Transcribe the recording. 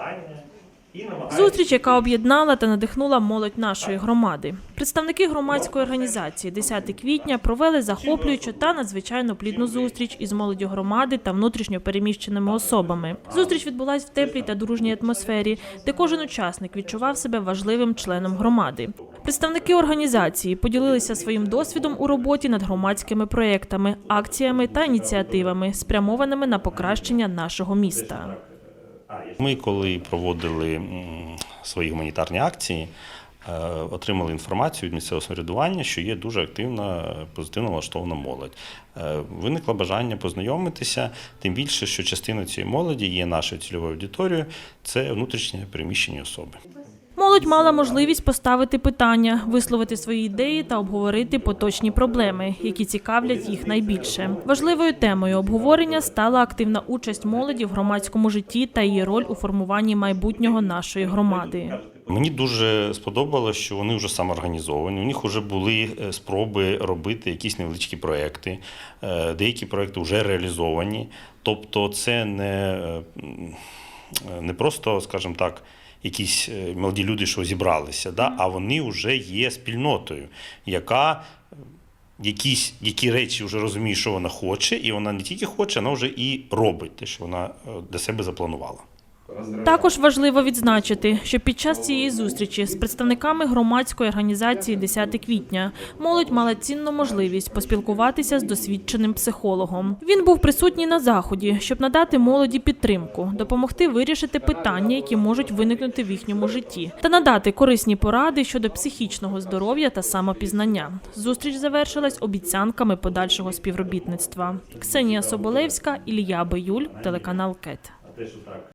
питання. І Зустріч, яка об'єднала та надихнула молодь нашої громади. Представники громадської організації 10 квітня провели захоплюючу та надзвичайно плідну зустріч із молоддю громади та внутрішньо переміщеними особами. Зустріч відбулась в теплій та дружній атмосфері, де кожен учасник відчував себе важливим членом громади. Представники організації поділилися своїм досвідом у роботі над громадськими проєктами, акціями та ініціативами, спрямованими на покращення нашого міста. Ми, коли проводили свої гуманітарні акції, е, отримали інформацію від місцевого самоврядування, що є дуже активна, позитивно налаштована молодь. Е, Виникло бажання познайомитися, тим більше, що частина цієї молоді є нашою цільовою аудиторією, це внутрішнє переміщені особи. Молодь мала можливість поставити питання, висловити свої ідеї та обговорити поточні проблеми, які цікавлять їх найбільше. Важливою темою обговорення стала активна участь молоді в громадському житті та її роль у формуванні майбутнього нашої громади. Мені дуже сподобалося, що вони вже самоорганізовані. У них вже були е, спроби робити якісь невеличкі проекти. Е, Деякі проекти вже реалізовані. Тобто, це не, е, не просто, скажімо так, якісь е, молоді люди, що зібралися, да? а вони вже є спільнотою, яка е, якісь які речі вже розуміє, що вона хоче, і вона не тільки хоче, вона вже і робить те, що вона е, для себе запланувала. Також важливо відзначити, що під час цієї зустрічі з представниками громадської організації 10 квітня молодь мала цінну можливість поспілкуватися з досвідченим психологом. Він був присутній на заході, щоб надати молоді підтримку, допомогти вирішити питання, які можуть виникнути в їхньому житті, та надати корисні поради щодо психічного здоров'я та самопізнання. Зустріч завершилась обіцянками подальшого співробітництва. Ксенія Соболевська, Ілля Биюль, телеканал КЕТ.